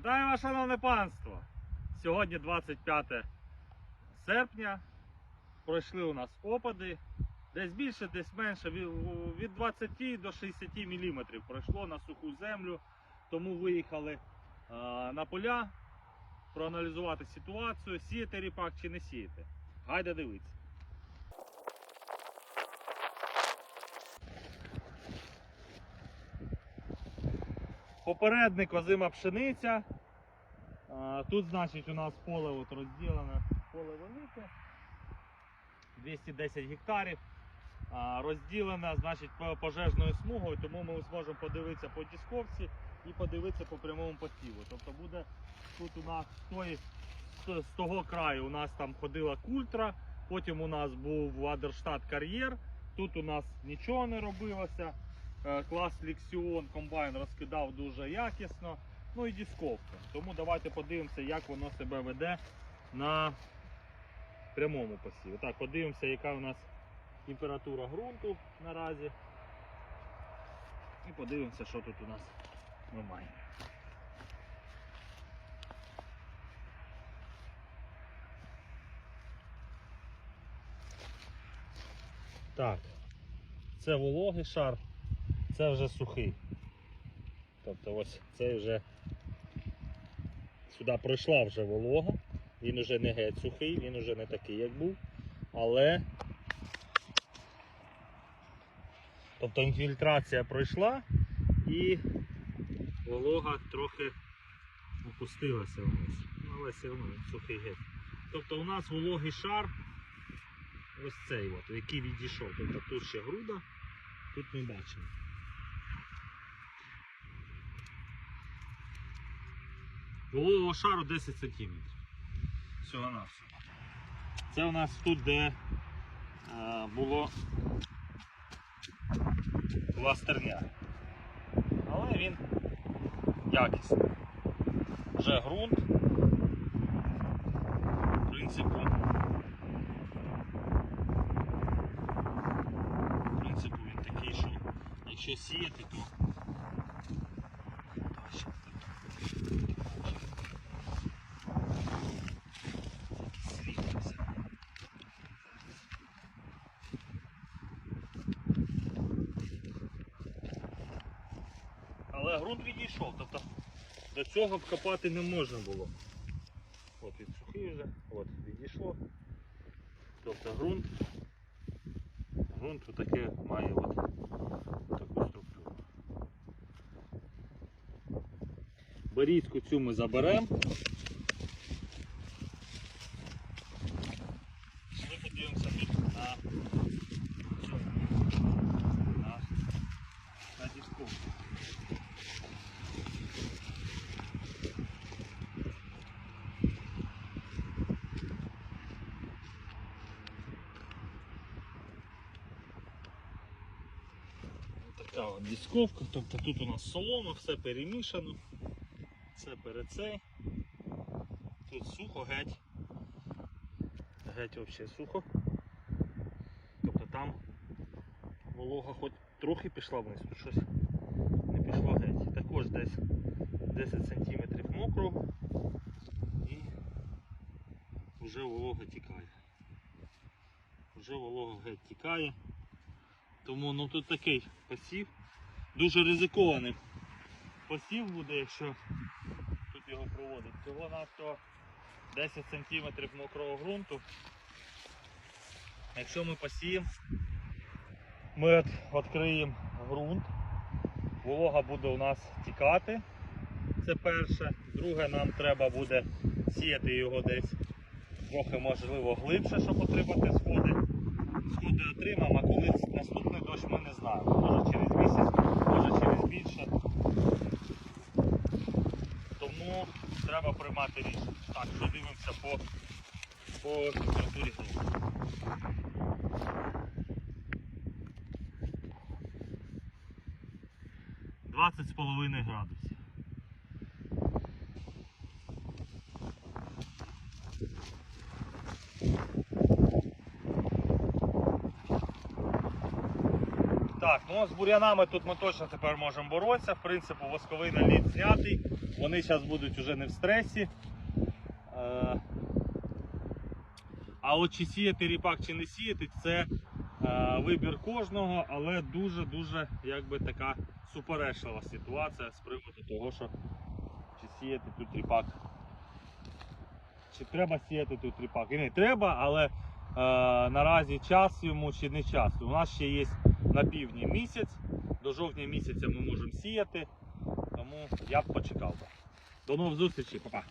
Вітаю вас, шановне панство! Сьогодні 25 серпня. Пройшли у нас опади. Десь більше, десь менше, від від 20 до 60 мм пройшло на суху землю. Тому виїхали а, на поля проаналізувати ситуацію, сіяти ріпак чи не сіяти. Гайде дивитися. Попередник озима пшениця. Тут, значить, у нас поле от розділене. Поле велике. 210 гектарів. Розділене значить, пожежною смугою, тому ми зможемо подивитися по дісковці і подивитися по прямому посіву. Тобто буде тут у нас з, з того краю у нас там ходила культра, потім у нас був Адерштат кар'єр, тут у нас нічого не робилося. Е, Клас Лексіон комбайн розкидав дуже якісно. Ну і дісковка. Тому давайте подивимося, як воно себе веде на прямому посіві. Так, подивимося, яка у нас температура ґрунту наразі. І подивимося, що тут у нас ми маємо. Так, це вологий шар, це вже сухий. Тобто ось цей вже сюди пройшла вже волога, він вже не геть сухий, він вже не такий, як був. Але тобто інфільтрація пройшла і волога трохи опустилася вниз. Ну, але все одно сухий геть. Тобто у нас вологий шар ось цей, от, який відійшов. Тобто тут ще груда, тут ми бачимо. Вологого шару 10 см. Всього на все. Це у нас тут, де е, було була стерня. Але він якісний. Вже ґрунт. В принципі, в принципі він такий, що якщо сіяти, то Та, щас тут. Світиться. Але ґрунт відійшов, тобто до цього вкопати не можна було. От він сухий вже, от відійшло. Тобто ґрунт, ґрунт таке має от таку структуру. Борізку цю ми заберемо. Ми подивимося тут на, цьому, на, на диску. Така от дисковка, тобто тут у нас солома, все перемішано. Це перед цей. Тут сухо геть. Геть взагалі сухо. Тобто там волога хоч трохи пішла вниз, тут щось не пішло геть. Також десь 10 см мокро і вже волога тікає. Вже волога геть тікає. Тому ну тут такий посів. Дуже ризикований посів буде, якщо тут його проводить. Цього навто 10 см мокрого ґрунту. Якщо ми посіємо, ми відкриємо ґрунт, волога буде у нас тікати. Це перше. Друге, нам треба буде сіяти його десь трохи можливо глибше, щоб отримати сходи. Сходи отримаємо, а коли наступний дощ ми не знаємо. Може через місяць, може через більше. Тому треба приймати рішення. Так, що дивимося по, по температурі ґрунту. Двадцять з половиною градусів. Так, ну з бур'янами тут ми точно тепер можемо боротися. В принципі, восковий наліт знятий. Вони зараз будуть уже не в стресі. Е, А от чи сіяти ріпак, чи не сіяти, це е, вибір кожного, але дуже-дуже якби така суперечлива ситуація з приводу того, що чи сіяти тут ріпак. Чи треба сіяти тут ріпак? І не треба, але е, наразі час йому чи не час. У нас ще є на півдні місяць. До жовтня місяця ми можемо сіяти, тому я б почекав. До нових зустрічей, па-па.